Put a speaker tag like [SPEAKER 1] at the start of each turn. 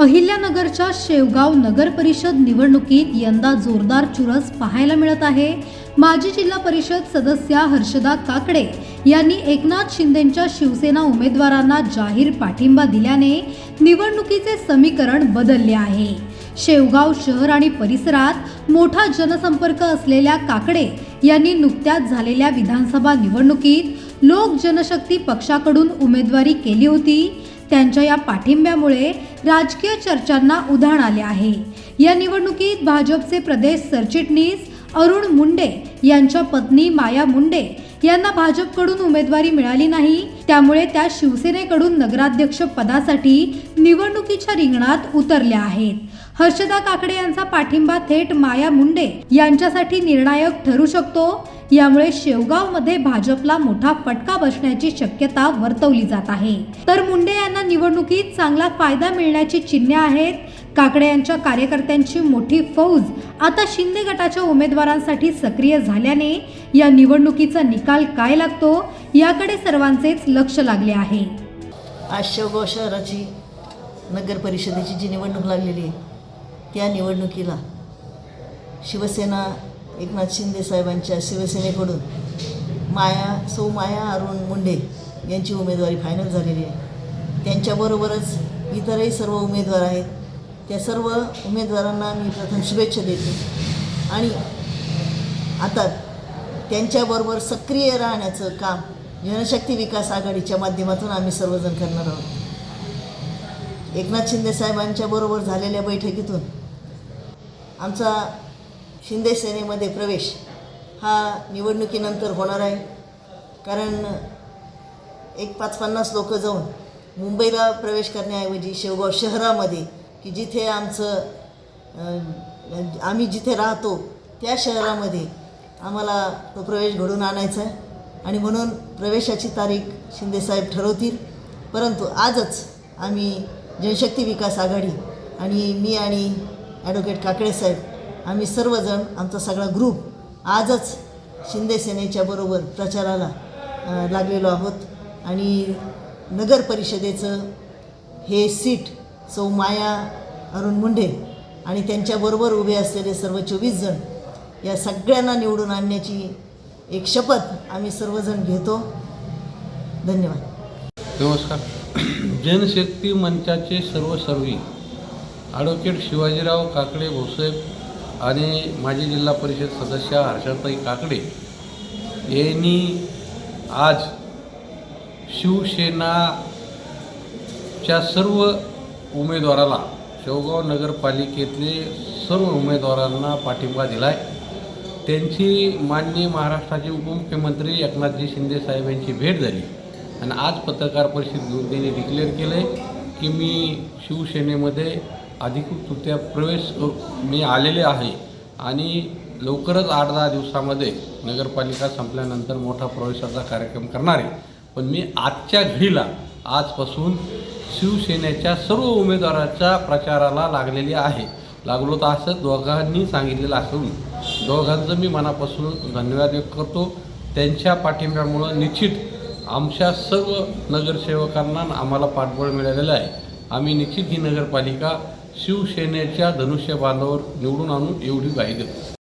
[SPEAKER 1] अहिल्यानगरच्या शेवगाव नगर परिषद निवडणुकीत यंदा जोरदार चुरस पाहायला मिळत आहे. माजी जिल्हा परिषद सदस्या हर्षदा काकडे यांनी एकनाथ शिंदेंच्या शिवसेना उमेदवारांना जाहीर पाठिंबा दिल्याने निवडणुकीचे समीकरण बदलले आहे. शेवगाव शहर आणि परिसरात मोठा जनसंपर्क असलेल्या काकडे यांनी नुकत्याच झालेल्या विधानसभा निवडणुकीत लोक जनशक्ती पक्षाकडून उमेदवारी केली होती. त्यांच्या या पाठिंब्यामुळे राजकीय चर्चांना उधाण आले आहे. या निवडणुकीत भाजपचे प्रदेश सरचिटणीस अरुण मुंडे यांच्या पत्नी माया मुंडे यांना भाजपकडून उमेदवारी मिळाली नाही. त्यामुळे त्या शिवसेनेकडून नगराध्यक्ष पदासाठी निवडणुकीच्या रिंगणात उतरल्या आहेत. हर्षदा काकडे यांचा पाठिंबा थेट माया मुंडे यांच्यासाठी निर्णायक ठरू शकतो. यामुळे शेवगावमध्ये भाजपला मोठा फटका बसण्याची शक्यता वर्तवली जात आहे. तर मुंडे यांना निवडणुकीत चांगला फायदा मिळण्याची चिन्हे आहेत. काकडे यांच्या कार्यकर्त्यांची मोठी फौज आता शिंदे गटाच्या उमेदवारांसाठी सक्रिय झाल्याने या निवडणुकीचा निकाल काय लागतो याकडे सर्वांचेच लक्ष लागले आहे.
[SPEAKER 2] आज शेवगाव शहराची नगर परिषदेची जी निवडणूक लागलेली आहे त्या निवडणुकीला शिवसेना एकनाथ शिंदे साहेबांच्या शिवसेनेकडून माया सौ माया अरुण मुंडे यांची उमेदवारी फायनल झालेली आहे. त्यांच्याबरोबरच इतरही सर्व उमेदवार आहेत. त्या सर्व उमेदवारांना मी प्रथम शुभेच्छा देते. आणि आता त्यांच्याबरोबर सक्रिय राहण्याचं काम जनशक्ती विकास आघाडीच्या माध्यमातून आम्ही सर्वजण करणार आहोत. एकनाथ शिंदे साहेबांच्या बरोबर झालेल्या बैठकीतून आमचा शिंदे सेनेमध्ये प्रवेश हा निवडणुकीनंतर होणार आहे. कारण एक पाच पन्नास लोकं जाऊन मुंबईला प्रवेश करण्याऐवजी शेवगाव शहरामध्ये की जिथे आमचं आम्ही जिथे राहतो त्या शहरामध्ये आम्हाला तो प्रवेश घडून आणायचा आहे. आणि म्हणून प्रवेशाची तारीख शिंदेसाहेब ठरवतील. परंतु आजच आम्ही जनशक्ती विकास आघाडी आणि मी आणि ॲडव्होकेट काकडेसाहेब आम्ही सर्वजण आमचा सगळा ग्रुप आजच शिंदे बरोबर प्रचाराला लागलेलो आहोत. आणि नगर परिषदेचं हे सीट सौ माया अरुण मुंडे आणि त्यांच्याबरोबर उभे असलेले सर्व चोवीस जण या सगळ्यांना निवडून आणण्याची एक शपथ आम्ही सर्वजण घेतो. धन्यवाद.
[SPEAKER 3] नमस्कार. जनशक्ती मंचाचे सर्व सर्वी ॲडव्होकेट शिवाजीराव काकडे भोसलेब आणि माजी जिल्हा परिषद सदस्य हर्षताई काकडे यांनी आज शिवसेनाच्या सर्व उमेदवाराला शेवगाव नगरपालिकेतले सर्व उमेदवारांना पाठिंबा दिला आहे त्यांची माननीय महाराष्ट्राचे उपमुख्यमंत्री एकनाथजी शिंदे साहेब यांची भेट झाली आणि आज पत्रकार परिषद घेऊन त्यांनी डिक्लेअर केलं आहे की मी शिवसेनेमध्ये अधिकृतरित्या प्रवेश मी आलेले आहे आणि लवकरच आठ दहा दिवसामध्ये नगरपालिका संपल्यानंतर मोठा प्रवेशाचा कार्यक्रम करणार आहे. पण मी आजच्या घडीला आजपासून शिवसेनेच्या सर्व उमेदवाराच्या प्रचाराला लागलेली आहे. लागलो तर असं दोघांनी सांगितलेलं असून दोघांचं मी मनापासून धन्यवाद व्यक्त करतो. त्यांच्या पाठिंब्यामुळं निश्चित आमच्या सर्व नगरसेवकांना आम्हाला पाठबळ मिळालेलं आहे. आम्ही निश्चित ही नगरपालिका शिवसेनेच्या धनुष्यबाणावर निवडून आणून एवढी ग्वाही देतो.